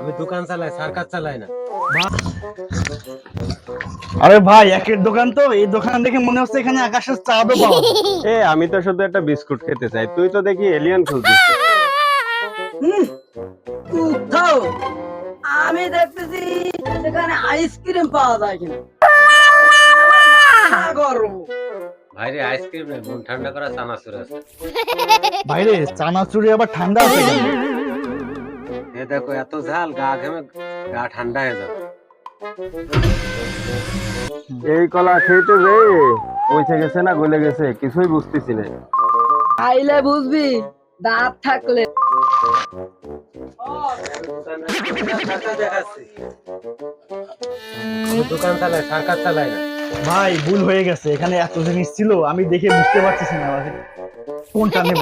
আমি দোকান চালাই সার্কাস চালাই না। আরে ভাই একের দোকান তো এই দোকান দেখে মনে হচ্ছে এখানে আকাশের চাঁদও পাওয়া। এ আমি তো শুধু একটা বিস্কুট খেতে চাই। তুই তো দেখি এলিয়ান খুঁজছিস। কোথাও? আমি দেখতেছি এখানে আইসক্রিম পাওয়া যায় কিনা। গরম ভাইরে আইসক্রিম মন ঠান্ডা করা চানাচুর আছে। বাইরে চানাচুরি আবার ঠান্ডা আছে? এ দেখো এত ঝাল গা ঘেমে গা ঠান্ডা হয়ে যাবে। এই কলা খেতে যে? পৌঁছে গেছে না গলে গেছে? কিছুই বুঝতেছি না। খাইলে বুঝবি দাঁত থাকলে। আমি দোকান না। ভাই ভুল হয়ে গেছে। এখানে এত জিনিস ছিল আমি দেখে বুঝতে পারতেছি না কোনটা নেব?